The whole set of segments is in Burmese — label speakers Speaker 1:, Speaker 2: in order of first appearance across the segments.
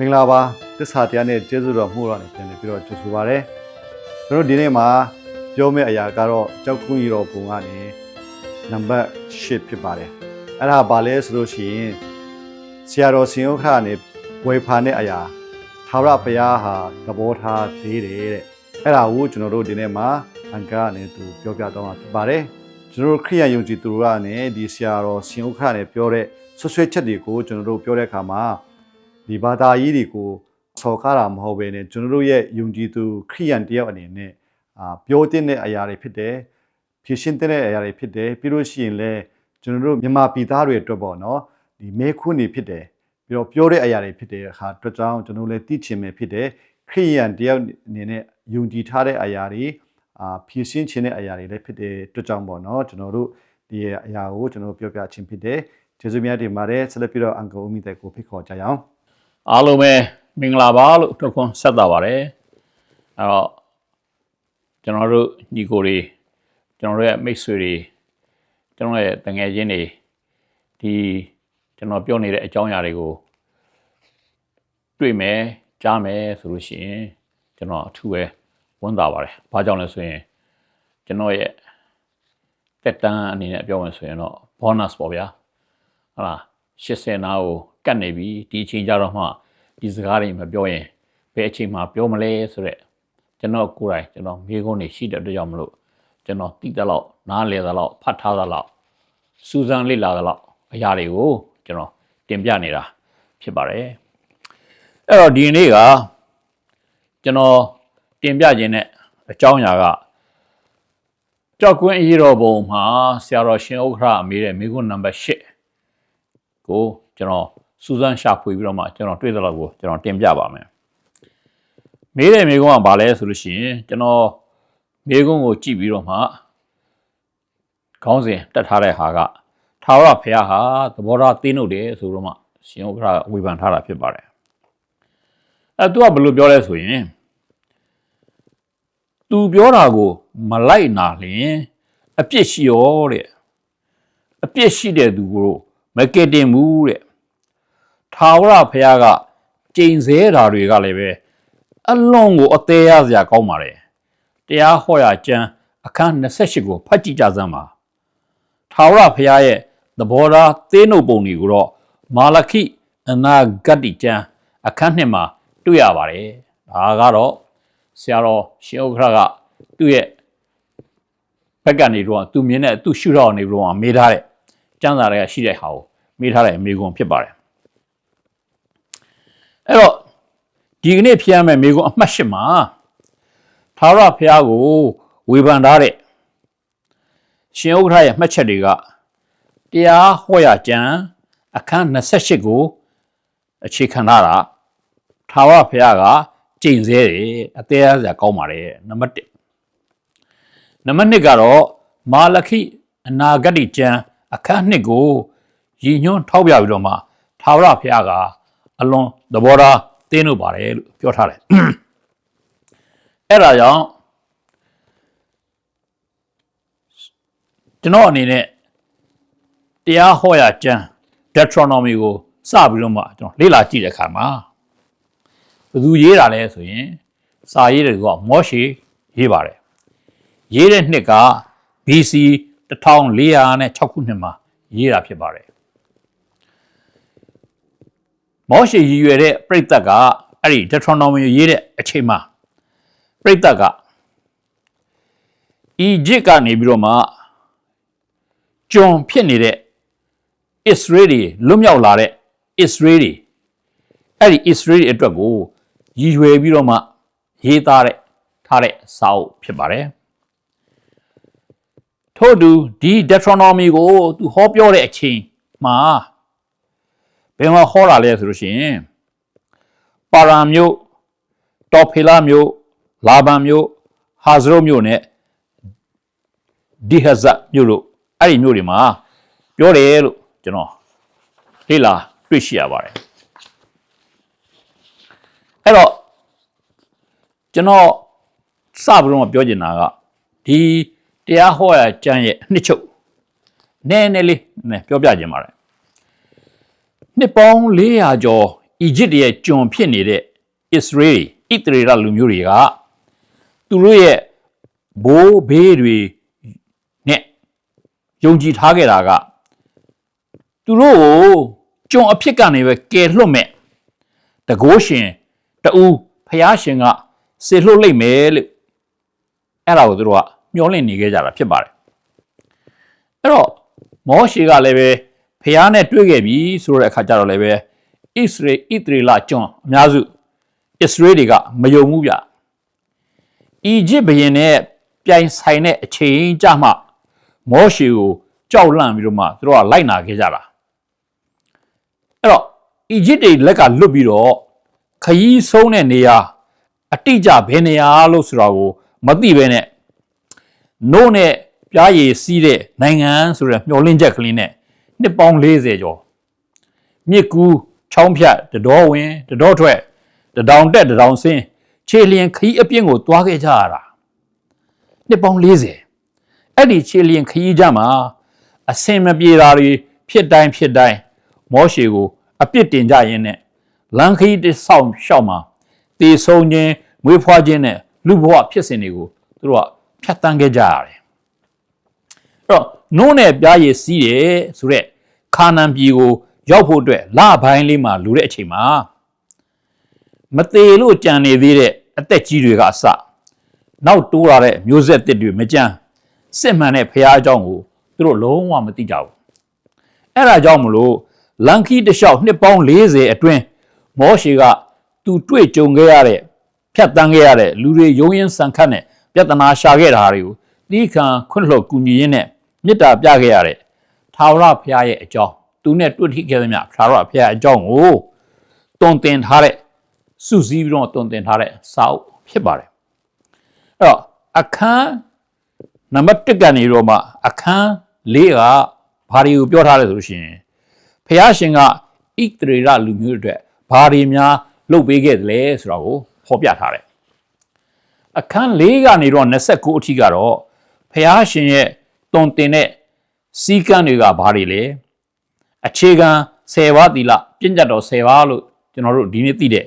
Speaker 1: မင်္ဂလာပါတစ္ဆာတရားနဲ့ကျေးဇူးတော်မှုတော်နဲ့ပြန်လည်ပြီးတော့ကြိုဆိုပါရစေကျွန်တော်ဒီနေ့မှာပြောမယ့်အရာကတော့ကြောက်ခွင့်ရတော်ပုံကနေနံပါတ်8ဖြစ်ပါတယ်အဲ့ဒါဘာလဲဆိုလို့ရှိရင်ဆရာတော်ရှင်ဥက္ခနဲ့ဝေဖန်တဲ့အရာသာဝရဘုရားဟာသဘောထားသေးတယ်တဲ့အဲ့ဒါကိုကျွန်တော်တို့ဒီနေ့မှာအန်ကာနဲ့သူပြောပြတော့မှာဖြစ်ပါတယ်ကျွန်တော်တို့ခရိယန်ယုံကြည်သူတို့ကနေဒီဆရာတော်ရှင်ဥက္ခနဲ့ပြောတဲ့ဆွဆွဲချက်တွေကိုကျွန်တော်တို့ပြောတဲ့အခါမှာ ဒီဘာသာရေးတွေကိုဆော်ကားတာမဟုတ်ဘဲနဲ့ကျွန်တော်တို့ရဲ့ယုံကြည်သူခရိယန်တယောက်အနေနဲ့အာပြောတင်တဲ့အရာတွေဖြစ်တယ်ဖြည့်ရှင်းတဲ့အရာတွေဖြစ်တယ်ပြီးလို့ရှိရင်လည်းကျွန်တော်တို့မြန်မာပြည်သားတွေအတွက်ပေါ့နော်ဒီမဲခွန်းတွေဖြစ်တယ်ပြီးတော့ပြောတဲ့အရာတွေဖြစ်တဲ့အခါအတွက်ကြောင့်ကျွန်တော်တို့လည်းသိချင်မယ်ဖြစ်တယ်ခရိယန်တယောက်အနေနဲ့ယုံကြည်ထားတဲ့အရာတွေအာဖြည့်ရှင်းခြင်းတဲ့အရာတွေလည်းဖြစ်တဲ့အတွက်ကြောင့်ပေါ့နော်ကျွန်တော်တို့ဒီအရာကိုကျွန်တော်တို့ပြောပြခြင်းဖြစ်တယ်ကျေးဇူးများတင်ပါတယ်ဆက်လက်ပြီးတော့အန်ကအုံးမိတဲ့ကိုဖိတ်ခေါ်ကြရအောင်
Speaker 2: အားလုံးပဲမင်္ဂလာပါလို့ထုတ်ခွန်းဆက်တာပါတယ်အဲ့တော့ကျွန်တော်တို့ညီကိုတွေကျွန်တော်တို့ရဲ့မိတ်ဆွေတွေကျွန်တော်ရဲ့တငယ်ချင်းတွေဒီကျွန်တော်ပြောနေတဲ့အကြောင်းအရာတွေကိုတွေ့မယ်ကြားမယ်ဆိုလို့ရှိရင်ကျွန်တော်အထူးပဲဝန်တာပါတယ်ဘာကြောင့်လဲဆိုရင်ကျွန်တော်ရဲ့တက်တန်းအနေနဲ့ပြောမယ်ဆိုရင်တော့ bonus ပေါ့ဗျာဟုတ်လား80နာကို ကတ်နေပြီဒီအချိန်ကြတော့မှဒီစကားတွေမပြောရင်ဘယ်အချိန်မှပြောမလဲဆိုတော့ကျွန်တော်ကိုယ်တိုင်ကျွန်တော်မိကုန်းနေရှိတဲ့အတွက်ကြောင့်မလို့ကျွန်တော်တိတက်တော့နားလေသလောက်ဖတ်ထားသလောက်စူးစမ်းလေ့လာသလောက်အရာတွေကိုကျွန်တော်တင်ပြနေတာဖြစ်ပါတယ်အဲ့တော့ဒီနေ့ကကျွန်တော်တင်ပြခြင်းနဲ့အကြောင်းအရာကကြောက်ကွင်းအရေးတော်ပုံမှာဆရာတော်ရှင်ဥက္ခရအမေးတဲ့မိကုန်းနံပါတ်8ကိုကျွန်တော် စူးစမ်းရှာဖွေပြီးတော့မှကျွန်တော်တွေ့တဲ့လောက်ကိုကျွန်တော်တင်ပြပါမယ်။မေးတဲ့မေးခွန်းကဘာလဲဆိုလို့ရှိရင်ကျွန်တော်မေးခွန်းကိုကြည့်ပြီးတော့မှခေါင်းစဉ်တက်ထားတဲ့ဟာကထာဝရဘုရားဟာသဘောထားသိနှုတ်တယ်ဆိုတော့မှရှင်ဥက္ကရာဝေဖန်ထားတာဖြစ်ပါတယ်။အဲသူကဘယ်လိုပြောလဲဆိုရင်သူပြောတာကို မလိုက်နာလျင်အပြစ်ရှိရောတဲ့အပြစ်ရှိတဲ့သူကိုမကယ်တင်ဘူးတဲ့ ထာဝရဘုရားကကြိမ်ဆဲတာတွေကလည်းပဲအလွန်ကိုအသေးရစရာကောင်းပါတယ်တရားဟောရကျမ်းအခန်း28ကိုဖတ်ကြည့်ကြစမ်းပါထာဝရဘုရားရဲ့သဘောထားသေးနှုတ်ပုံတွေကိုတော့မာလခိအနာဂတ်တိကျမ်းအခန်း2မှာတွေ့ရပါတယ်ဒါကတော့ဆရာတော်ရှင်ဥက္ခရကသူ့ရဲ့ဘက်ကနေတော့သူမြင်တဲ့သူ့ရှုထောင့်နေတော့မေးထားတဲ့ကျမ်းစာတွေကရှိတဲ့ဟာကိုမေးထားတဲ့အမေကွန်ဖြစ်ပါတယ် အဲ့တော့ဒီကနေ့ဖျက်ရမယ့်မေကွန်အမှတ်၈မှာသာရဖျားကိုဝေဖန်ထားတဲ့ရှင်ဥက္ခရရဲ့မှတ်ချက်တွေကတရားဟောရကျမ်းအခန်း28ကိုအခြေခံထားတာသာရဖျားကကျင့်စေတယ်အသေးအစရာကောင်းပါတယ်နံပါတ်1နံပါတ်2ကတော့မာလခိအနာဂတိကျမ်းအခန်းနှစ်ကိုရည်ညွှန်းထောက်ပြပြီးတော့မှသာဝရဘုရားက အလွန်သဘောထားတင်းလို့ပါတယ်လို့ပြောထားတယ်အဲ့ဒါကြောင့်ကျွန်တော်အနေနဲ့တရားဟောရကျမ်း Deuteronomy ကိုစပြီးတော့မှကျွန်တော်လေ့လာကြည့်တဲ့အခါမှာဘယ်သူရေးတာလဲဆိုရင် စာရေးတဲ့ကမောရှေရေးပါတယ်ရေးတဲ့နှစ်က BC 1406ခုနှစ်မှာရေးတာဖြစ်ပါတယ် မောရှေရည်ရွယ်တဲ့ပြိဿကအဲ့ဒီ Deuteronomy ရေးတဲ့အချိန်မှာပြိဿကအီဂျစ်ကနေပြီးတော့မှကျွန်ဖြစ်နေတဲ့အစ္စရေးတွေလွတ်မြောက်လာတဲ့အစ္စရေးတွေအဲ့ဒီအစ္စရေးတွေအတွက်ကိုရည်ရွယ်ပြီးတော့မှရေးသားတဲ့ထားတဲ့စာအုပ်ဖြစ်ပါတယ်ထို့တူဒီ Deuteronomy ကိုသူဟောပြောတဲ့အချိန်မှာ ဘယ်မှာဟောတာလဲဆိုလို့ရှိရင်ပါရာမြို့တော်ဖေလာမြို့လာဗန်မြို့ဟာဇရုတ်မြို့နဲ့ဒီဟဇတ်မြို့လို့အဲ့ဒီမြို့တွေမှာပြောတယ်လို့ကျွန်တော်လေ့လာတွေ့ရှိရပါတယ်အဲ့တော့ကျွန်တော်စပြီးတော့ပြောချင်တာကဒီတရားဟောရကျမ်းရဲ့အနှစ်ချုပ်နည်းနည်းလေးနည်းပြောပြခြင်းပါတယ် နှစ်ပေါင်း400ကျော်အီဂျစ်ရဲ့ကျွန်ဖြစ်နေတဲ့အစ္စရေးဣသရေလလူမျိုးတွေကသူတို့ရဲ့ဘိုးဘေးတွေနဲ့ယုံကြည်ထားခဲ့တာကသူတို့ကိုကျွန်အဖြစ်ကနေပဲကယ်လွတ်မဲ့တကိုးရှင်တူဖျားရှင်ကဆေလွတ်လိုက်မယ်လို့အဲ့ဒါကိုသူတို့ကမျှော်လင့်နေခဲ့ကြတာဖြစ်ပါတယ်အဲ့တော့မောရှေကလည်းပဲ ဖျားနဲ့တွေ့ခဲ့ပြီဆိုတဲ့အခါကျတော့လည်းပဲဣသရေဣသရေလကျွန်အများစုဣသရေတွေကမယုံဘူးဗျအီဂျစ်ဘုရင်နဲ့ပြိုင်ဆိုင်တဲ့အချိန်ကြမှမောရှေကိုကြောက်လန့်ပြီးတော့မှသူတို့ကလိုက်နာခဲ့ကြတာအဲ့တော့အီဂျစ်တွေလက်ကလွတ်ပြီးတော့ခရီးဆုံးတဲ့နေရာအတိအကျဘယ်နေရာလို့ဆိုတာကိုမသိဘဲနဲ့နို့နဲ့ပြားရည်စီးတဲ့နိုင်ငံဆိုတဲ့မျောလင့်ချက်ကလေးနဲ့ နှစ်ပေါင်း40ကျော်မြစ်ကူးချောင်းဖြတ်တတော်ဝင်တတော်ထွက်တတောင်တက်တတောင်ဆင်းခြေလျင်ခရီးအပြင်းကိုသွားခဲ့ကြရတာနှစ်ပေါင်း40အဲ့ဒီခြေလျင်ခရီးကြမှာအစင်မပြေတာတွေဖြစ်တိုင်းဖြစ်တိုင်းမောရှေကို အပြစ်တင်ကြရင်းနဲ့လန်ခရီးတစ်ဆောင်ရှောက်မှာတေဆုံးခြင်းမွေးဖွားခြင်းနဲ့လူဘဝဖြစ်စဉ်တွေကိုသူတို့ကဖြတ်တန်းခဲ့ကြရတယ်အဲ့ တော့နိုးနဲ့ပြားရည်စီးတယ်ဆိုတော့ခါနန်ပြည်ကိုရောက်ဖို့အတွက်လပိုင်းလေးမှာလူတဲ့အချိန်မှာမသေးလို့ကြံနေသေးတဲ့အသက်ကြီးတွေကအစနောက်တိုးလာတဲ့မျိုးဆက်တစ်တွေမကြမ်းစစ်မှန်တဲ့ဖះအကြောင်းကိုသူတို့လုံးဝမသိကြဘူးအဲ့ဒါကြောင့်မလို့လန်ခီတလျှောက်နှစ်ပေါင်း40အတွင်းမောရှေကသူတွေ့ကြုံခဲ့ရတဲ့ဖြတ်တန်းခဲ့ရတဲ့လူတွေယုံရင်ဆန်ခတ်နဲ့ပြဿနာရှာခဲ့တာတွေကိုတီးခံခွင့်လွှတ်ကူညီရင်းနဲ့ မေတ္တာပြခဲ့ရတဲ့ထာဝရဘုရားရဲ့အကြောင်းသူနဲ့တွေ့ထိခဲ့သမျှထာဝရဘုရားအကြောင်းကိုတုံတင်ထားတဲ့စုစည်းပြီးတော့တုံတင်ထားတဲ့စာအုပ်ဖြစ်ပါတယ်အဲ့တော့အခန်းနံပါတ်1ကနေတော့မှအခန်း၄ကဘာတွေကိုပြောထားလဲဆိုလို့ရှိရင်ဘုရားရှင်ကဣသရေလလူမျိုးတွေအတွက်ဘာတွေများလုပ်ပေးခဲ့သလဲဆိုတာကိုဖော်ပြထားတယ်အခန်း၄ကနေတော့29အထိကတော့ဘုရားရှင်ရဲ့ တုံတင်တဲ့စီကံတွေကဘာတွေလဲအခြေခံ10ပါးသီလပြည့်ညတ်တော်10ပါးလို့ကျွန်တော်တို့ဒီနေ့သိတဲ့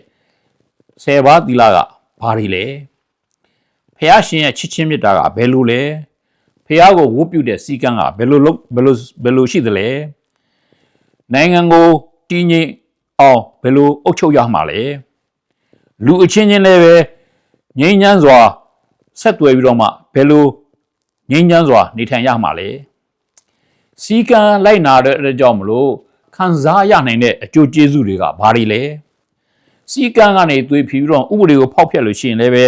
Speaker 2: 10ပါးသီလကဘာတွေလဲဖះရှင်ရဲ့ချစ်ချင်းမေတ္တာကဘယ်လိုလဲဖះကိုဝတ်ပြုတဲ့စီကံကဘယ်လိုလုပ်ဘယ်လိုဘယ်လိုရှိသလဲနိုင်ငံကိုတည်ငြိမ်အောင်ဘယ်လိုအုပ်ချုပ်ရမှာလဲလူအချင်းချင်းလည်းပဲငြိမ်းချမ်းစွာဆက်သွယ်ပြီးတော့မှဘယ်လို ငြိမ်းချမ်းစွာနေထိုင်ရမှာလဲစီကံလိုက်နာတဲ့အတွက်ကြောင့်မလို့ခံစားရနိုင်တဲ့အကျိုးကျေးဇူးတွေကဘာတွေလဲစီကံကနေသွေးဖြီးပြီးတော့ဥပဒေကိုဖောက်ဖျက်လို့ရှိရင်လည်းပဲ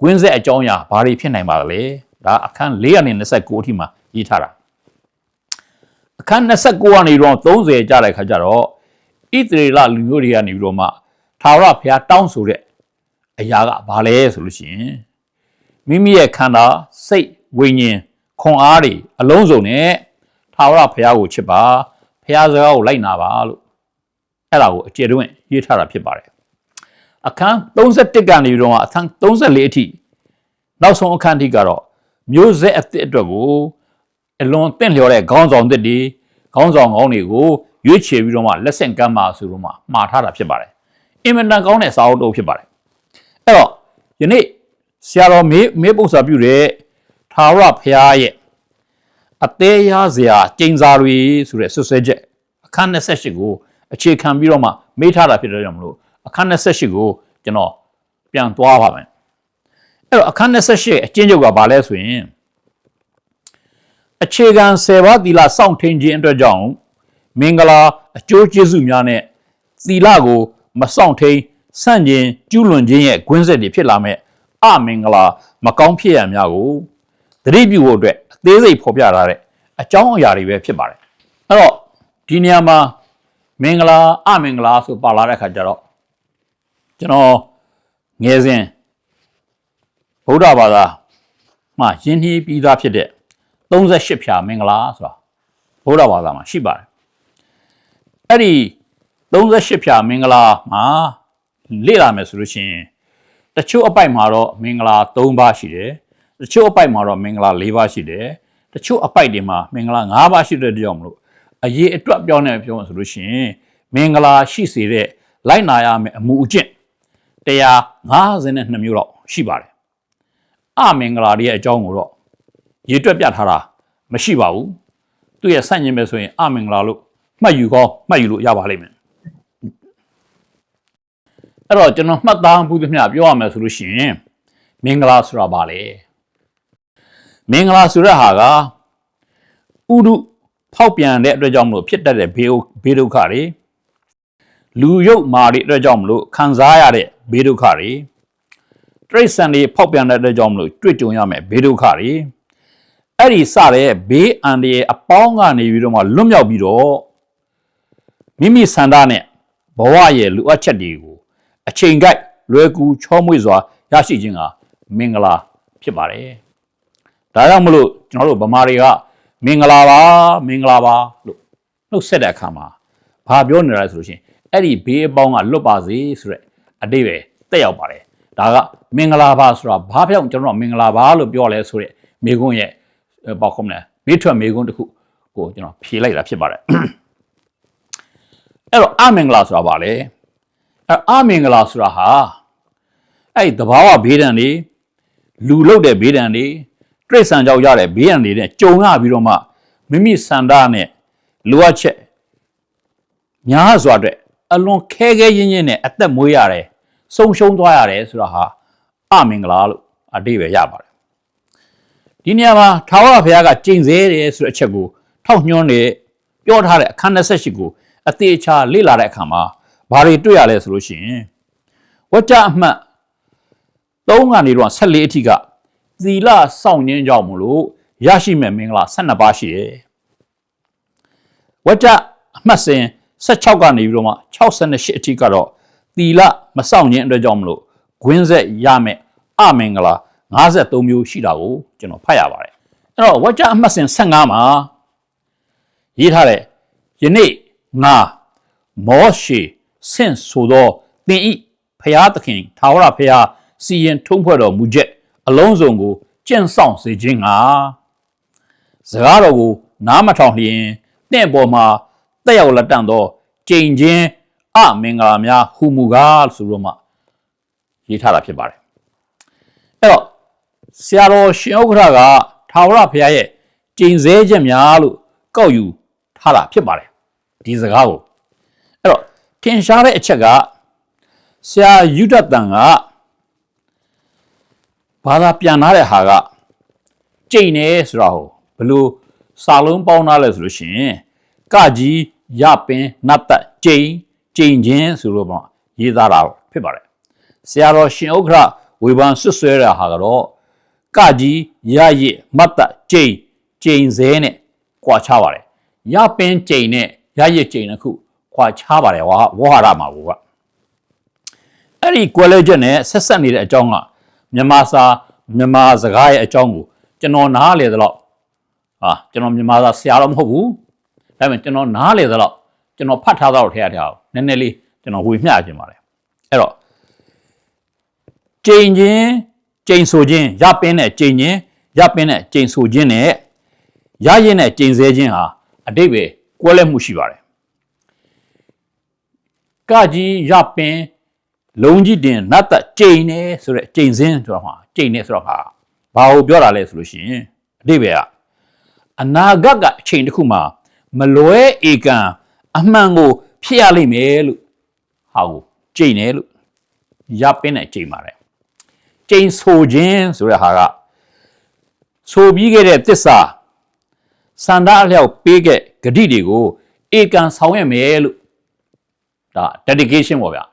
Speaker 2: ကွင်းဆက်အကြောင်းအရာဘာတွေဖြစ်နိုင်ပါလဲဒါအခန်း429အထိမှာရေးထားတာအခန်း29ကနေတော့30ကြာတဲ့ခါကျတော့ဣသရေလလူမျိုးတွေကနေပြီးတော့မှထာဝရဘုရားတောင်းဆိုတဲ့အရာကဘာလဲဆိုလို့ရှိရင်မိမိရဲ့ခန္ဓာစိတ် ဝိညာဉ်ခွန်အားတွေအလုံးစုံနဲ့ထာဝရဘုရားကိုချစ်ပါဘုရားစကားကိုလိုက်နာပါလို့အဲ့ဒါကိုအကျေတွင်ရေးထားတာဖြစ်ပါတယ်အခန်း31ကနေပြီးတော့အခန်း34အထိနောက်ဆုံးအခန်းထိကတော့မျိုးဆက်အသစ်အတွက်ကိုအလွန်တင့်လျော်တဲ့ခေါင်းဆောင်သစ်တွေခေါင်းဆောင်ကောင်းတွေကိုရွေးချယ်ပြီးတော့မှလက်ဆင့်ကမ်းပါဆိုတော့မှမှားထားတာဖြစ်ပါတယ်အင်မတန်ကောင်းတဲ့စာအုပ်တုပ်ဖြစ်ပါတယ်အဲ့တော့ယနေ့ဆရာတော်မေးမေးပု္ပ္ပာပြုတဲ့ ထာဝရဘုရားရဲ့အသေးရစရာကျိန်စာတွေဆိုတဲ့ဆွဆွဲချက်အခန်း28ကိုအခြေခံပြီးတော့မှမေးထားတာဖြစ်တဲ့ကြောင့်မလို့အခန်း28ကိုကျွန်တော်ပြန်သွားပါမယ်အဲ့တော့အခန်း28အကျဉ်းချုပ်ကဘာလဲဆိုရင်အခြေခံ10ပါးသီလစောင့်ထိန်ခြင်းအတွက်ကြောင့်မင်္ဂလာအကျိုးကျေးဇူးများနဲ့သီလကိုမစောင့်ထိန်ဆန့်ကျင်ကျူးလွန်ခြင်းရဲ့ဂွင်းဆက်တွေဖြစ်လာမဲ့အမင်္ဂလာမကောင်းဖြစ်ရများကို သတိပြုဖို့အတွက်အသေးစိတ်ဖော်ပြထားတဲ့အကြောင်းအရာတွေပဲဖြစ်ပါတယ်အဲ့တော့ဒီနေရာမှာမင်္ဂလာအမင်္ဂလာဆိုပါလာတဲ့ခါကျတော့ကျွန်တော်ငယ်စဉ်ဗုဒ္ဓဘာသာမှာယဉ်နှီးပြီးသားဖြစ်တဲ့38ဖြာမင်္ဂလာဆိုတာဗုဒ္ဓဘာသာမှာရှိပါတယ်အဲ့ဒီ38ဖြာမင်္ဂလာမှာလေ့လာမယ်ဆိုလို့ရှိရင်တချို့အပိုက်မှာတော့မင်္ဂလာ3ပါးရှိတယ် တချို့အပိုက်မှာတော့မင်္ဂလာ4ပါးရှိတယ်တချို့အပိုက်တွေမှာမင်္ဂလာ5ပါးရှိတဲ့ကြောင့်မလို့အရေးအတွက်ပြောနေပြောဆိုလို့ရှိရင်မင်္ဂလာရှိစေတဲ့လိုက်နာရမယ်အမှုအကျင့်152မျိုးလောက်ရှိပါတယ်အမင်္ဂလာတွေရဲ့အကြောင်းကိုတော့ရေတွက်ပြထားတာမရှိပါဘူးသူရဲ့ဆန့်ကျင်ပဲဆိုရင်အမင်္ဂလာလို့မှတ်ယူကောမှတ်ယူလို့ရပါလိမ့်မယ်အဲ့တော့ကျွန်တော်မှတ်သားမှုသမျှပြောရမယ်ဆိုလို့ရှိရင်မင်္ဂလာဆိုတာဘာလဲ မင်္ဂလာဆိုတဲ့ဟာကဥဒုဖောက်ပြန်တဲ့အတွက်ကြောင့်မလို့ဖြစ်တတ်တဲ့ဘေးဘေးဒုက္ခတွေလူရုပ်မာတွေအတွက်ကြောင့်မလို့ခံစားရတဲ့ဘေးဒုက္ခတွေတရိတ်ဆန်တွေဖောက်ပြန်တဲ့အတွက်ကြောင့်မလို့တွေ့ကြုံရမယ်ဘေးဒုက္ခတွေအဲ့ဒီစတဲ့ဘေးအန္တရာယ်အပေါင်းကနေပြီးတော့မှလွတ်မြောက်ပြီးတော့မိမိဆန္ဒနဲ့ဘဝရဲ့လူအပ်ချက်တွေကိုအချိန်ကိုက်လွယ်ကူချောမွေ့စွာရရှိခြင်းကမင်္ဂလာဖြစ်ပါတယ် ဒါကြောင့်မလို့ကျွန်တော်တို့ဗမာတွေကမင်္ဂလာပါမင်္ဂလာပါလို့နှုတ်ဆက်တဲ့အခါမှာဘာပြောနေရလဲဆိုလို့ရှိရင်အဲ့ဒီဘေးအပေါင်းကလွတ်ပါစေဆိုတဲ့အတိတ်ပဲတက်ရောက်ပါတယ်ဒါကမင်္ဂလာပါဆိုတာဘာပြောင့်ကျွန်တော်တို့ကမင်္ဂလာပါလို့ပြောလဲဆိုတဲ့မိကုန်းရဲ့ပေါ့ခုမလဲမိထွက်မိကုန်းတစ်ခုကိုကျွန်တော်ဖြေလိုက်တာဖြစ်ပါတယ်အဲ့တော့အမင်္ဂလာဆိုတာဘာလဲအဲ့အမင်္ဂလာဆိုတာဟာအဲ့ဒီသဘာဝဘေးဒဏ်တွေလူလုတ်တဲ့ဘေးဒဏ်တွေ တိရစ္ဆာန်ကြောက်ရတဲ့ဘေးဒဏ်တွေနဲ့ကြုံရပြီးတော့မှမိမိစန္ဒနဲ့လိုအပ်ချက်များစွာအတွက်အလွန်ခဲခဲရင်းရင်းနဲ့အသက်မွေးရတယ်ဆုံးရှုံးသွားရတယ်ဆိုတာဟာအမင်္ဂလာလို့အတိပ္ပယ်ရပါတယ်ဒီနေရာမှာထာဝရဘုရားကကျင့်စေတယ်ဆိုတဲ့အချက်ကိုထောက်ညွှန်းနေပြောထားတဲ့အခန်း28ကိုအသေးချာလေ့လာတဲ့အခါမှာဘာတွေတွေ့ရလဲဆိုလို့ရှိရင်ဝကြအမှတ်3ကနေတော့14အထိက သီလစောင့်ခြင်းကြောင့်မလို့ရရှိမဲ့မင်္ဂလာ12ပါးရှိတယ်ဝကြအမှတ်စဉ်16ကနေပြီးတော့မှ68အထိကတော့သီလမစောင့်ခြင်းအတွက်ကြောင့်မလို့ဂွင်းဆက်ရမယ်အမင်္ဂလာ53မျိုးရှိတာကိုကျွန်တော်ဖတ်ရပါတယ်အဲ့တော့ဝကြအမှတ်စဉ်15မှာရေးထားတဲ့ယနေ့ငါမောရှေဆင့်ဆိုသောသင်ဤဖျားသခင်ထာဝရဖျားစီရင်ထုံးဖွဲ့တော်မူချက် အလုံးစုံကိုကျင့်ဆောင်စေခြင်းငါစကားတော်ကိုနားမထောင်လျင်တင့်ပေါ်မှာတက်ရောက်လက်တန့်သောကြိမ်ချင်းအမင်္ဂလာများဟူမူကားဆိုလို့မှရေးထားတာဖြစ်ပါတယ်အဲ့တော့ဆရာတော်ရှင်ဥက္ခရာကထာဝရဘုရားရဲ့ကျင့်စေချက်များလို့ကောက်ယူထားတာဖြစ်ပါတယ်ဒီစကားကိုအဲ့တော့ထင်ရှားတဲ့အချက်ကဆရာယူဒတန်က ဘာသာပြန်ထားတဲ့ဟာကကြိတ်နေဆိုတာဟိုဘလို့စာလုံးပေါင်းထားလဲဆိုလို့ရှိရင်ကကြီးရပင်နတ်တက်ကြိန်ကြိန်ချင်းဆိုလို့ပေါ့ရေးသားတာဖြစ်ပါတယ်ဆရာတော်ရှင်ဥက္ခရဝေဖန်ဆွဆွဲတဲ့ဟာကတော့ကကြီးရရစ်မတ်တက်ကြိန်ကြိန်စဲနဲ့ကြွာချပါတယ်ရပင်ကြိန်နဲ့ရရစ်ကြိန်တစ်ခုခွာချပါတယ်ဝါဝဟာရမှာကအဲ့ဒီကွဲလဲချက်နဲ့ဆက်ဆက်နေတဲ့အကြောင်းက မြန်မာစာမြန်မာစကားရဲ့အကြောင်းကိုကျွန်တော်နားလေသလောက်ဟာကျွန်တော်မြန်မာစာဆရာတော့မဟုတ်ဘူးဒါပေမဲ့ကျွန်တော်နားလေသလောက်ကျွန်တော်ဖတ်ထားတော့ထည့်ရထားအောင်နည်းနည်းလေးကျွန်တော်ဝေမျှခြင်းပါတယ်အဲ့တော့ကြိန်ချင်းကြိန်ဆိုခြင်းရပင်းနဲ့ကြိန်ချင်းရပင်းနဲ့ကြိန်ဆိုခြင်းနဲ့ရရင်နဲ့ကြိန်ဆဲခြင်းဟာအတိတ်ပဲကွဲလဲမှုရှိပါတယ်ကကြီးရပင်း လုံးကြီးတင်နတ်သက်ကြိန်နေဆိုတဲ့ကြိန်စင်းဆိုတော့ဟာကြိန်နေဆိုတော့ဟာဘာကိုပြောတာလဲဆိုလို့ရှိရင်အတိတ်ပဲကအနာဂတ်ကအချိန်တစ်ခုမှာမလွဲဧကံအမှန်ကို ဖြစ်ရလိမ့်မယ်လို့ဟာကိုကြိန်နေလို့ရပင်းနဲ့ကြိန်ပါတယ်ကြိန်ဆိုခြင်းဆိုတဲ့ဟာကဆိုပြီးခဲ့တဲ့တစ္ဆာစန္ဒအလျောက်ပေးခဲ့ဂတိတွေကိုဧကံဆောင်ရမယ်လို့ဒါ dedication ပေါ့ဗျာ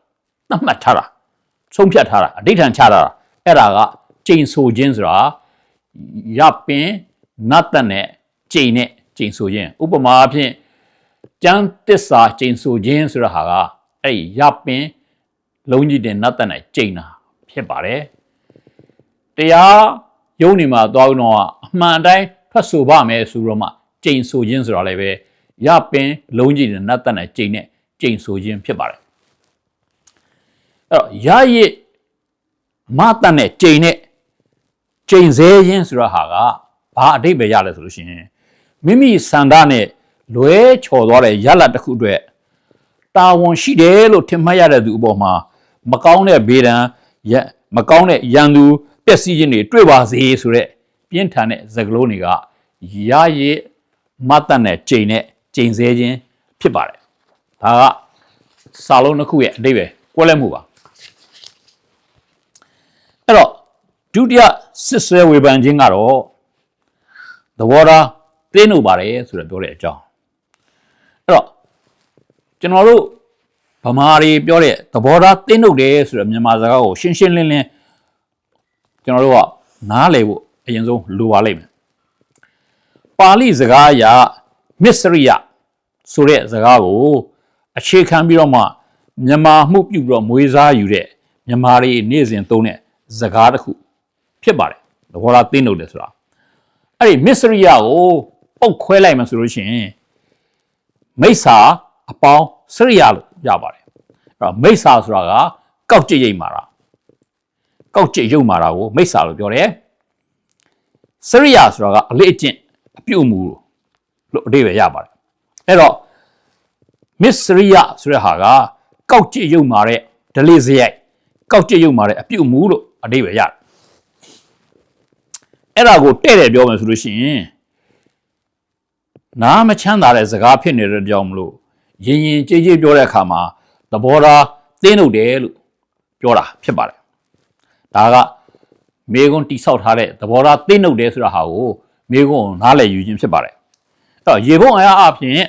Speaker 2: သတ်မှတ်ထားတာဆုံးဖြတ်ထားတာအဋိဌံချထားတာအဲ့ဒါကကြိန်ဆိုခြင်းဆိုတာရပင်နတ်တနဲ့ကြိန်နဲ့ကြိန်ဆိုခြင်းဥပမာအဖြစ်ကျမ်းတစ္ဆာကြိန်ဆိုခြင်းဆိုတဲ့ဟာကအဲ့ဒီရပင်လုံးကြီးတဲ့နတ်တနဲ့ကြိန်တာဖြစ်ပါတယ်တရားယုံနေမှာသွားတော့အမှန်တိုင်းဖတ်ဆိုပါမယ်ဆိုတော့မှကြိန်ဆိုခြင်းဆိုတာလည်းပဲရပင်လုံးကြီးတဲ့နတ်တနဲ့ကြိန်နဲ့ကြိန်ဆိုခြင်းဖြစ်ပါတယ်အဲ့ တော့ရရစ်မတတ်နဲ့ကြိန်နဲ့ကြိန်စဲခြင်းဆိုတော့ဟာကဘာအတိတ်ပဲရလဲဆိုလို့ရှိရင်မိမိစန္ဒနဲ့လွဲချော်သွားတဲ့ရလတ်တစ်ခုအတွက်တာဝန်ရှိတယ်လို့ထင်မှတ်ရတဲ့သူအပေါ်မှာမကောင်းတဲ့ဘေးဒဏ်ရမကောင်းတဲ့ရန်သူပျက်စီးခြင်းတွေတွေ့ပါစေဆိုတဲ့ပြင်းထန်တဲ့စကားလုံးတွေကရရည်မတ်တန်တဲ့ချိန်နဲ့ချိန်ဆခြင်းဖြစ်ပါတယ်ဒါကစာလုံးတစ်ခုရဲ့အတိတ်ပဲကွဲလဲမှုပါ အဲ့တော့ဒုတိယစစ်ဆွဲဝေဖန်ခြင်းကတော့သဘောထားသိနေပါတယ်ဆိုတော့ပြောတဲ့အကြောင်းအဲ့တော့ကျွန်တော်တို့ဗမာတွေပြောတဲ့သဘောထားသိနေတယ်ဆိုတော့မြန်မာစကားကိုရှင်းရှင်းလင်းလင်းကျွန်တော်တို့ကနားလည်ဖို့အရင်ဆုံးလိုပါလိမ့်မယ်ပါဠိစကားအရမစ္စရိယဆိုတဲ့စကားကိုအခြေခံပြီးတော့မှမြန်မာမှုပြုပြီးတော့မွေးစားယူတဲ့မြန်မာတွေနေ့စဉ်သုံးတဲ့ စကားတစ်ခုဖြစ်ပါတယ်သဘောထားသိနေတယ်ဆိုတာအဲ့ဒီမစ္စရိယကိုပုတ်ခွဲလိုက်မှဆိုလို့ရှိရင်မိစ္ဆာအပေါင်းစရိယလို့ရပါတယ်အဲ့တော့မိစ္ဆာဆိုတာကကောက်ကြိတ်ရိပ်မာတာကောက်ကြိတ်ရုပ်မာတာကိုမိစ္ဆာလို့ပြောတယ်စရိယဆိုတာကအလေးအကျင့်အပြုတ်မှုလို့အဓိပ္ပာယ်ရပါတယ်အဲ့တော့မစ္စရိယဆိုတဲ့ဟာကကောက်ကြိတ်ရုပ်မာတဲ့ဒလိစရိုက်ကောက်ကြိတ်ရုပ်မာတဲ့အပြုတ်မှုလို့ အဓိပ္ပာယ်ရတယ်အဲ့ဒါကိုတဲ့တယ်ပြောမယ်ဆိုလို့ရှိရင်နားမချမ်းသာတဲ့စကားဖြစ်နေတဲ့ကြောင့်မလို့ရင်ရင်ကြည်ကြည်ပြောတဲ့အခါမှာသဘောထားသင်းထုတ်တယ်လို့ပြောတာဖြစ်ပါတယ်ဒါကမေကွန်းတိဆောက်ထားတဲ့သဘောထားသင်းထုတ်တယ်ဆိုတာဟာကိုမေကွန်းကိုနားလည်ယူခြင်းဖြစ်ပါတယ်အဲ့တော့ရေပုံအရာအဖြစ်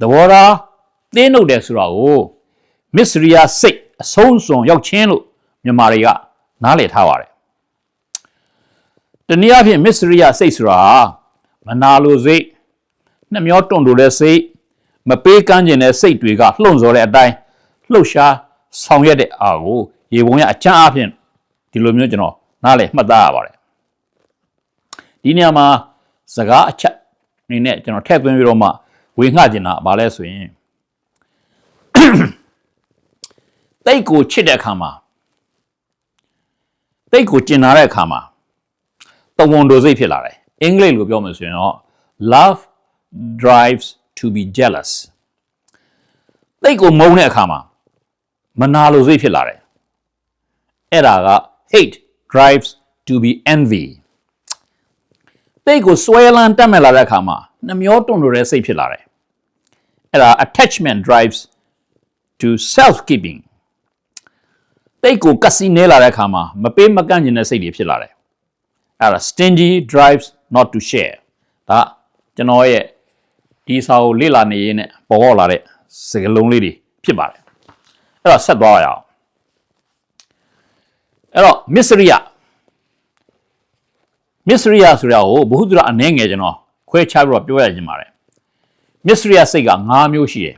Speaker 2: သဘောထားသင်းထုတ်တယ်ဆိုတာကိုမစ္စရိယစိတ်အဆုံးစွန်ရောက်ချင်းလို့မြန်မာတွေက နားလည်ထားပါတယ်တနည်းအားဖြင့်မစ္စရိယစိတ်ဆိုတာမနာလိုစိတ်နှမျောတွန့်တိုတဲ့စိတ်မပေးကမ်းခြင်းတဲ့စိတ်တွေကလှုံ့ဆော်တဲ့အတိုင်းလှုပ်ရှားဆောင်ရွက်တဲ့အာကိုရေပုံရအချမ်းအဖြစ်ဒီလိုမျိုးကျွန်တော်နားလည်မှတ်သားရပါတယ်ဒီနေရာမှာစကားအချက်အနေနဲ့ကျွန်တော်ထည့်သွင်းပြီးတော့မှဝေငှကျင်တာဗာလဲဆိုရင်တိတ်ကိုချစ်တဲ့အခါမှာ တိတ်ကိုကျင်နာတဲ့အခါမှာတဝန်တိုစိတ်ဖြစ်လာတယ်အင်္ဂလိပ်လိုပြောမယ်ဆိုရင်တော့ love drives to be jealous တိတ်ကိုမုန်းတဲ့အခါမှာမနာလိုစိတ်ဖြစ်လာတယ်အဲ့ဒါက hate drives to be envy တိတ်ကိုစွဲလန်းတက်မဲ့လာတဲ့အခါမှာနှမျောတွန့်လို့တဲ့စိတ်ဖြစ်လာတယ်အဲ့ဒါ attachment drives to self keeping တိတ်ကိုကစီနဲလာတဲ့အခါမှာမပေးမကန့်ကျင်တဲ့စိတ်တွေဖြစ်လာတယ်အဲ့ဒါ stingy drives not to share ဒါကျွန်တော်ရဲ့ဒီစာကိုလေ့လာနေရင်းနဲ့ပေါ်ပေါက်လာတဲ့စကားလုံးလေးတွေဖြစ်ပါတယ်အဲ့တော့ဆက်သွားရအောင်အဲ့တော့မစ္စရိယမစ္စရိယဆိုရကိုဘုဟုတ္တရအနှဲငယ်ကျွန်တော်ခွဲခြားပြီးတော့ပြောရခြင်းပါတယ်မစ္စရိယစိတ်က၅မျိုးရှိတယ်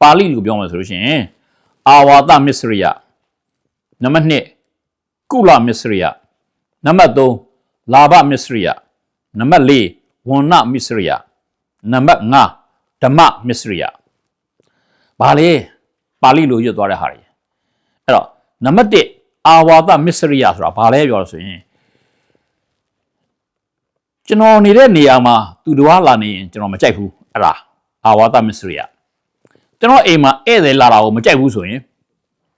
Speaker 2: ပါဠိလိုပြောမယ်ဆိုလို့ရှိရင်အာဝါသမစ္စရိယ နံပါတ်1ကုလမစ္စရိယနံပါတ်3လာဘမစ္စရိယနံပါတ်4ဝဏ္ဏမစ္စရိယနံပါတ်5ဓမ္မမစ္စရိယဘာလဲပါဠိလိုရွတ်သွားတဲ့ဟာတွေအဲ့တော့နံပါတ်1အာဝါသမစ္စရိယဆိုတာဘာလဲပြောလို့ဆိုရင်ကျွန်တော်နေတဲ့နေရာမှာသူတော်လာနေရင်ကျွန်တော်မကြိုက်ဘူးအဲ့ဒါအာဝါသမစ္စရိယကျွန်တော်အိမ်မှာဧည့်သည်လာတာကိုမကြိုက်ဘူးဆိုရင်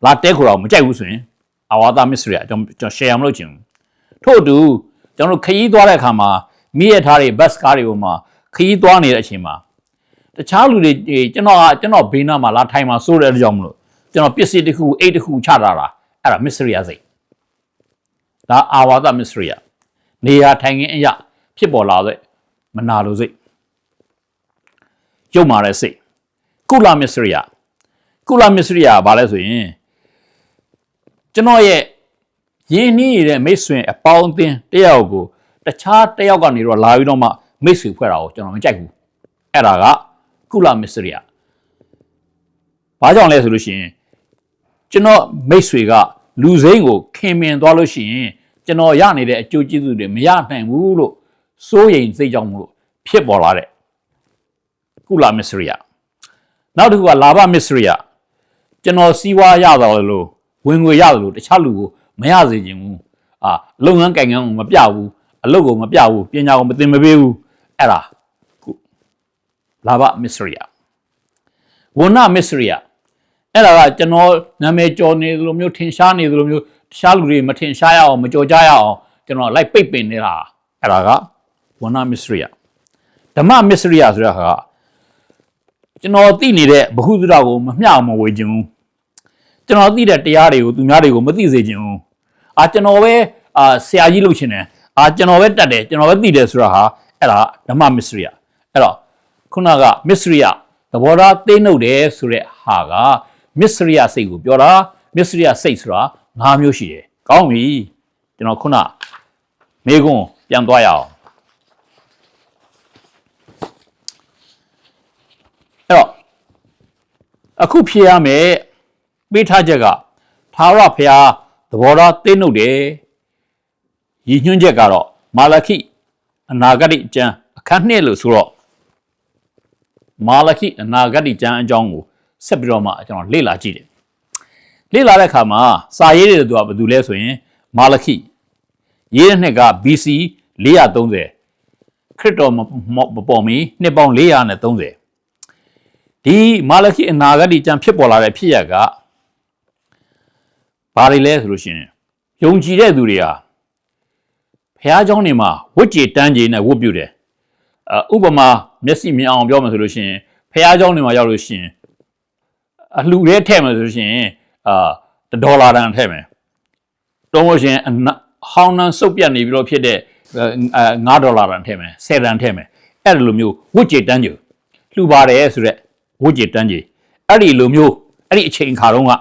Speaker 2: လာတဲခေါ်တာကိုမကြိုက်ဘူးဆိုရင် အာဝါသမစ္စရိယကျွန်တော်ကျွန်တော် share မလုပ်ချင်ဘူးထို့အတူကျွန်တော်ခရီးသွားတဲ့အခါမှာမိရထားတွေဘတ်ကားတွေပေါ်မှာခရီးသွားနေတဲ့အချိန်မှာတခြားလူတွေကျွန်တော်ကကျွန်တော်ဘေးနားမှာလာထိုင်မှာစိုးတဲ့အကြောင်းမလို့ကျွန်တော်ပစ္စည်းတစ်ခုအိတ်တစ်ခုချတာတာအဲ့ဒါမစ္စရိယစိတ်ဒါအာဝါသမစ္စရိယနေရာထိုင်ခင်းအရာဖြစ်ပေါ်လာတဲ့မနာလိုစိတ်ရုပ်မာတဲ့စိတ်ကုလမစ္စရိယကုလမစ္စရိယကဘာလဲဆိုရင် ကျွန်တော်ရဲ့ရင်းနှီးနေတဲ့မိတ်ဆွေအပေါင်းအသင်းတယောက်ကိုတခြားတယောက်ကနေတော့လာပြီးတော့မှမိတ်ဆွေဖွဲ့တာကိုကျွန်တော်မကြိုက်ဘူးအဲ့ဒါကကုလမစ္စရိယဘာကြောင့်လဲဆိုလို့ရှိရင်ကျွန်တော်မိတ်ဆွေကလူစိမ်းကိုခင်မင်သွားလို့ရှိရင်ကျွန်တော်ရနေတဲ့အကျိုးကျေးဇူးတွေမရနိုင်ဘူးလို့စိုးရိမ်စိတ်ကြောင့်မလို့ဖြစ်ပေါ်လာတဲ့ကုလမစ္စရိယနောက်တစ်ခုကလာဘမစ္စရိယကျွန်တော်စီးပွားရတော့လို့ ဝင်ငွေရတယ်လို့တခြားလူကိုမရစေချင်ဘူးအာလုပ်ငန်းကံကန်းကိုမပြဘူးအလုပ်ကိုမပြဘူးပညာကိုမသင်မပေးဘူးအဲ့ဒါခုလာဘမစ္စရိယဝဏမစ္စရိယအဲ့ဒါကကျွန်တော်နာမည်ကျော်နေသလိုမျိုးထင်ရှားနေသလိုမျိုးတခြားလူတွေမထင်ရှားရအောင်မကြော်ကြရအောင်ကျွန်တော်လိုက်ပိတ်ပင်နေတာအဲ့ဒါကဝဏမစ္စရိယဓမ္မမစ္စရိယဆိုတဲ့ဟာကကျွန်တော်သိနေတဲ့ဘ ഹു သုဒကိုမမျှအောင်မဝေခြင်းဘူး ကျွန်တော်သိတဲ့တရားတွေကိုသူများတွေကိုမသိစေခြင်းဘူးအာကျွန်တော်ပဲအာဆရာကြီးလုပ်ချင်တယ်အာကျွန်တော်ပဲတတ်တယ်ကျွန်တော်ပဲသိတယ်ဆိုတာဟာအဲ့ဒါဓမ္မမစ္စရိယအဲ့တော့ခုနကမစ္စရိယသဘောထားသိနှုတ်တယ်ဆိုတဲ့ဟာကမစ္စရိယစိတ်ကိုပြောတာမစ္စရိယစိတ်ဆိုတာ၅မျိုးရှိတယ်ကောင်းပြီကျွန်တော်ခုနမေကွန်းပြန်သွားရအောင်အဲ့တော့အခုဖြေရမယ် ပေးထားချက်ကသာရဖျားသဘောထားသိနှုတ်တယ်ရည်ညွှန်းချက်ကတော့မာလခိအနာဂတိကျမ်းအခန်းနှစ်လို့ဆိုတော့မာလခိအနာဂတိကျမ်းအကြောင်းကိုဆက်ပြီးတော့မှကျွန်တော်လေ့လာကြည့်တယ်လေ့လာတဲ့အခါမှာစာရေးတဲ့သူကဘာတူလဲဆိုရင်မာလခိရေးတဲ့နှစ်က BC 430ခရစ်တော်မမပေါ်မီနှစ်ပေါင်း430ဒီမာလခိအနာဂတိကျမ်းဖြစ်ပေါ်လာတဲ့ဖြစ်ရက ဘာတွေလဲဆိုလို့ရှိရင်ယုံကြည်တဲ့သူတွေဟာဘုရားကျောင်းတွေမှာဝတ်ကြေတန်းကြေနဲ့ဝတ်ပြုတယ်အဥပမာမျက်စိမြင်အောင်ပြောမယ်ဆိုလို့ရှိရင်ဘုရားကျောင်းတွေမှာရောက်လို့ရှိရင်အလှူရဲထည့်မယ်ဆိုလို့ရှိရင်အာဒေါ်လာတန်ထည့်မယ်တုံးလို့ရှိရင်ဟောင်းနှံစုပ်ပြတ်နေပြီးတော့ဖြစ်တဲ့5ဒေါ်လာတန်ထည့်မယ်10တန်ထည့်မယ်အဲ့ဒီလိုမျိုးဝတ်ကြေတန်းကြေလှူပါတယ်ဆိုတော့ဝတ်ကြေတန်းကြေအဲ့ဒီလိုမျိုးအဲ့ဒီအချိန်အခါတုန်းက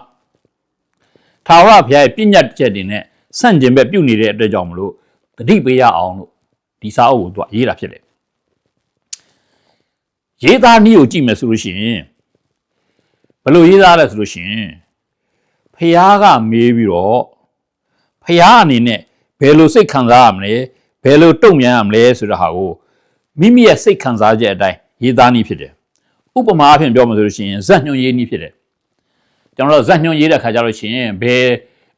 Speaker 2: ထာဝရဘုရားရဲ့ပြည့်ညတ်ချက်တွေနဲ့ဆန့်ကျင်ဘက်ပြုတ်နေတဲ့အတွက်ကြောင့်မလို့တတိပေးရအောင်လို့ဒီစာအုပ်ကိုသူကရေးတာဖြစ်တယ်ရေးသားနည်းကိုကြည့်မယ်ဆိုလို့ရှိရင်ဘယ်လိုရေးသားလဲဆိုလို့ရှိရင်ဖះကမေးပြီးတော့ဖះအနေနဲ့ဘယ်လိုစိတ်ခံစားရမလဲဘယ်လိုတုံ့ပြန်ရမလဲဆိုတဲ့ဟာကိုမိမိရဲ့စိတ်ခံစားချက်အတိုင်းရေးသားနည်းဖြစ်တယ်ဥပမာအဖြစ်ပြောမှဆိုလို့ရှိရင်ဇက်ညွှန်ရေးနည်းဖြစ်တယ် ကျွန်တော်တို့ဇက်ညွှန်ရေးတဲ့ခါကျလို့ရှိရင်ဘယ်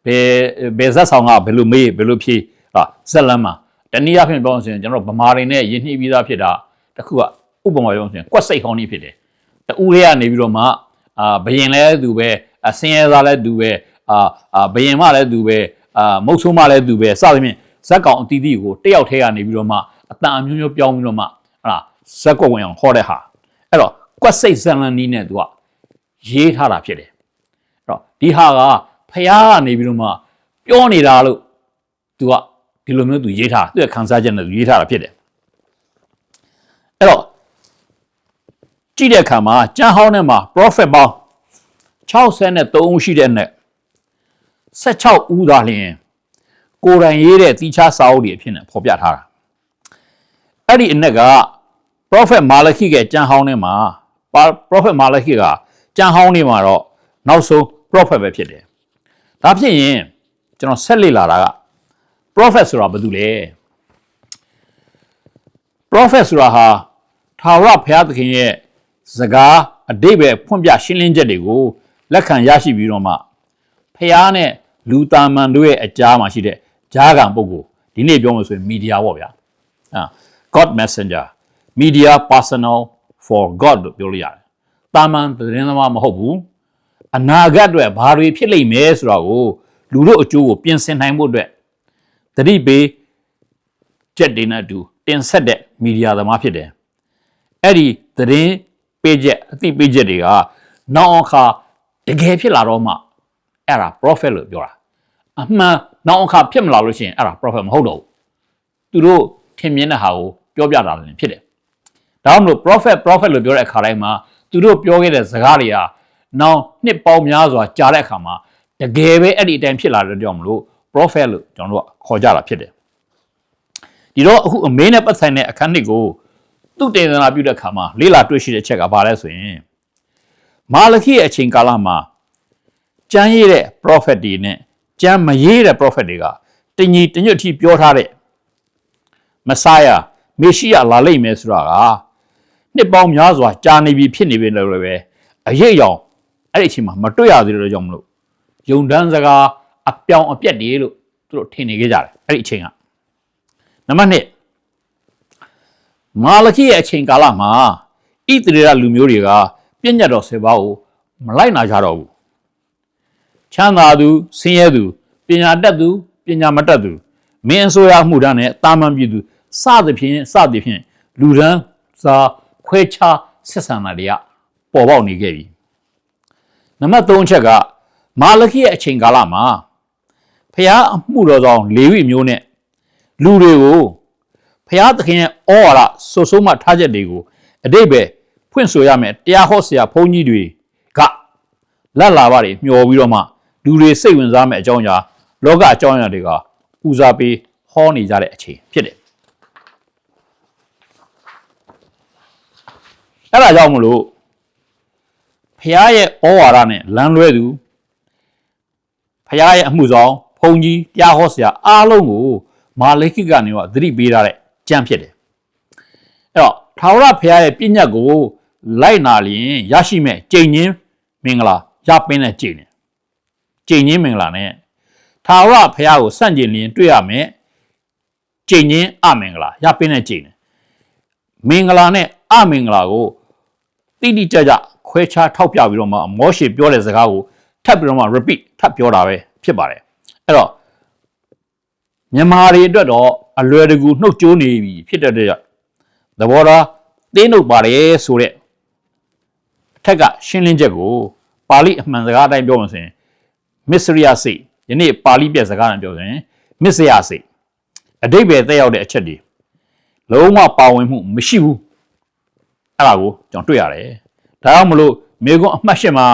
Speaker 2: ဘယ်ဘယ်ဇက်ဆောင်ကဘယ်လိုမေးဘယ်လိုဖြေဟာဇက်လမ်းမှာတနည်းအားဖြင့်ပြောလို့ရှိရင်ကျွန်တော်တို့ဗမာတွေနဲ့ယဉ်နှီးပြီးသားဖြစ်တာတခုကဥပမာပြောလို့ရှိရင်ကွက်စိတ်ဟောင်းနည်းဖြစ်တယ်တူရဲကနေပြီးတော့မှအာဘယင်လဲသူပဲအစင်းရဲသားလဲသူပဲအာအာဘယင်မလဲသူပဲအာမုတ်ဆိုးမလဲသူပဲစသဖြင့်ဇက်ကောင်အတီးတီကိုတယောက်ထဲကနေပြီးတော့မှအတန်အမျိုးမျိုးပြောင်းပြီးတော့မှဟာဇက်ကွက်ဝင်အောင်ဟောတဲ့ဟာအဲ့တော့ကွက်စိတ်ဇန်လန်နီးနဲ့သူကရေးထားတာဖြစ်တယ်အဲ့ တော့ဒီဟာကဖះကနေပြီးတော့မှပြောနေတာလို့သူကဒီလိုမျိုးသူရေးထားသူ့ရဲ့ခံစားချက်နဲ့သူရေးထားတာဖြစ်တယ်အဲ့တော့ကြည့်တဲ့အခါမှာကျမ်းဟောင်းထဲမှာ prophet ပေါင်း63ဦးရှိတဲ့နဲ့16ဦးသာလျှင်ကိုယ်တိုင်ရေးတဲ့တိချာစာအုပ်တွေအဖြစ်နဲ့ဖော်ပြထားတာအဲ့ဒီအနက်က prophet မာလခိရဲ့ကျမ်းဟောင်းထဲမှာ prophet မာလခိကကျမ်းဟောင်းထဲမှာတော့နောက်ဆုံး prophet ပဲဖြစ်တယ်ဒါဖြစ်ရင်ကျွန်တော်ဆက်လေ့လာတာက prophet ဆိုတာဘာတူလဲ prophet ဆိုတာဟာထာဝရဘုရားသခင်ရဲ့စကားအတိတ်ပဲဖွင့်ပြရှင်းလင်းချက်တွေကိုလက်ခံရရှိပြီးတော့မှဖះနဲ့လူတာမန်တို့ရဲ့အကြားမှာရှိတဲ့ဂျားကံပုဂ္ဂိုလ်ဒီနေ့ပြောမှဆိုရင်မီဒီယာပေါ့ဗျာအာ God Messenger media personal for God လို့ပြောလို့ရတယ်တာမန်သတင်းသမားမဟုတ်ဘူး အနာဂတ်အတွက်ဘာတွေဖြစ်လိမ့်မယ်ဆိုတာကိုလူတို့အကျိုးကိုပြင်ဆင်နိုင်ဖို့အတွက်တတိပေးချက်တွေနဲ့အတူတင်ဆက်တဲ့မီဒီယာသမားဖြစ်တယ်အဲ့ဒီသတင်းပေးချက်အသိပေးချက်တွေကနောက်အခါတကယ်ဖြစ်လာတော့မှအဲ့ဒါ prophet လို့ပြောတာအမှန်နောက်အခါဖြစ်မလာလို့ရှိရင်အဲ့ဒါ prophet မဟုတ်တော့ဘူးသူတို့ထင်မြင်တဲ့ဟာကိုပြောပြတာလည်းဖြစ်တယ်ဒါမှမဟုတ် prophet prophet လို့ပြောတဲ့အခါတိုင်းမှာသူတို့ပြောခဲ့တဲ့စကားတွေက နောက်နှစ်ပေါင်းများစွာကြာတဲ့အခါမှာတကယ်ပဲအဲ့ဒီအတိုင်းဖြစ်လာတဲ့ကြောင့်မလို့ prophet လို့ကျွန်တော်တို့ကခေါ်ကြတာဖြစ်တယ်ဒီတော့အခုအမင်းနဲ့ပတ်ဆိုင်တဲ့အခန်းနှစ်ကိုသူ့တင်သနာပြုတဲ့အခါမှာလေးလာတွေ့ရှိတဲ့ချက်ကဘာလဲဆိုရင်မာလခိရဲ့အချိန်ကာလမှာကျမ်းရေးတဲ့ prophet တွေနဲ့ကျမ်းမရေးတဲ့ prophet တွေကတညီတညွတ်ထိပြောထားတဲ့မဆာယာမေရှိယလာလိမ့်မယ်ဆိုတာကနှစ်ပေါင်းများစွာကြာနေပြီဖြစ်နေပြီလို့လည်းပဲအရေးအယောင် အဲ့ဒီအချိန်မှာမတွေ့ရသေးတဲ့ကြောင့်မလို့ယုံတန်းစကားအပြောင်အပြက်တွေလို့သူတို့ထင်နေကြကြတယ်အဲ့ဒီအချိန်ကနံပါတ်1မာလခိရဲ့အချိန်ကာလမှာဣသရေလလူမျိုးတွေကပြည့်ညတ်တော်ဆေပါကိုမလိုက်နာကြတော့ဘူးချမ်းသာသူဆင်းရဲသူပညာတတ်သူပညာမတတ်သူမင်းအစိုးရမှုတန်းနဲ့တာမန်ပြည်သူစသဖြင့်စသဖြင့်လူဒန်းစာခွဲခြားဆက်ဆံတာတွေကပေါ်ပေါက်နေခဲ့ပြီ နံပါတ်3ချက်ကမာလခိရဲ့အချိန်ကာလမှာဖျားအမှုတော်ဆောင်လေဝိမျိုးနဲ့လူတွေကိုဖျားသခင်ရဲ့ဩဝါဒဆွဆုံးမထားချက်တွေကိုအတိတ်ပဲဖွင့်ဆိုရမယ်တရားဟောဆရာဘုန်းကြီးတွေကလက်လာပါတွေမျှော်ပြီးတော့မှလူတွေစိတ်ဝင်စားမဲ့အကြောင်းအရာလောကအကြောင်းအရာတွေကဦးစားပေးဟောနေကြတဲ့အချိန်ဖြစ်တယ်အဲ့ဒါကြောင့်မလို့ ဖျားရဲ့ဩဝါဒနဲ့လမ်းလွဲသူဖျားရဲ့အမှုဆောင်ဘုန်းကြီးတရားဟောဆရာအားလုံးကိုမာလိကိကနေတော့သတိပေးထားတဲ့ကြံဖြစ်တယ်အဲ့တော့ထာဝရဘုရားရဲ့ပြည့်ညတ်ကိုလိုက်နာလျင်ရရှိမဲ့ကြိမ်ချင်းမင်္ဂလာရပင်းတဲ့ကြိမ်နဲ့ကြိမ်ချင်းမင်္ဂလာနဲ့ထာဝရဘုရားကိုစန့်ကျင်လျင်တွေ့ရမယ်ကြိမ်ချင်းအမင်္ဂလာရပင်းတဲ့ကြိမ်နဲ့မင်္ဂလာနဲ့အမင်္ဂလာကိုတိတိကျကျ ခွဲခြားထောက်ပြပြီးတော့မှမောရှေပြောတဲ့စကားကိုထပ်ပြီးတော့မှ repeat ထပ်ပြောတာပဲဖြစ်ပါတယ်အဲ့တော့မြန်မာတွေအတွက်တော့အလွယ်တကူနှုတ်ကြိုးနေပြီဖြစ်တဲ့အတွက်ကြောင့်သဘောထားတင်းနှုတ်ပါတယ်ဆိုတဲ့အထက်ကရှင်းလင်းချက်ကိုပါဠိအမှန်စကားအတိုင်းပြောမှဆိုရင်မစ္စရိယစိတ်ယနေ့ပါဠိပြစကားနဲ့ပြောဆိုရင်မစ္စယစိတ်အတိတ်ပဲတက်ရောက်တဲ့အချက်တွေလုံးဝပါဝင်မှုမရှိဘူးအဲ့ဒါကိုကျွန်တော်တွေ့ရတယ် ဒါကြောင့်မလို့မေကွန်းအမှတ်ရှင်းမှာ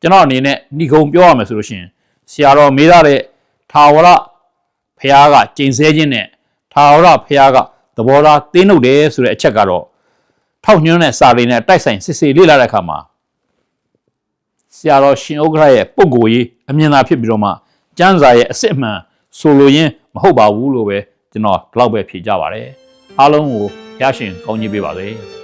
Speaker 2: ကျွန်တော်အနေနဲ့ဏီကုံပြောရမယ်ဆိုလို့ရှိရင်ဆရာတော်မေးထားတဲ့ထာဝရဖះကကျင်ဆဲခြင်းနဲ့ထာဝရဖះကသဘောထားတင်းနှုတ်တယ်ဆိုတဲ့အချက်ကတော့ထောက်ညွှန်းတဲ့စာတွေနဲ့တိုက်ဆိုင်စစ်စစ်လေ့လာတဲ့အခါမှာဆရာတော်ရှင်ဥက္ကရာရဲ့ပုံကိုယ်ရေးအမြင်သာဖြစ်ပြီးတော့မှကျမ်းစာရဲ့အစစ်အမှန်ဆိုလိုရင်းမဟုတ်ပါဘူးလို့ပဲကျွန်တော်ဒီလောက်ပဲဖြေကြပါတယ်အားလုံးကိုရရှင်ကောင်းကြီးပေးပါစေ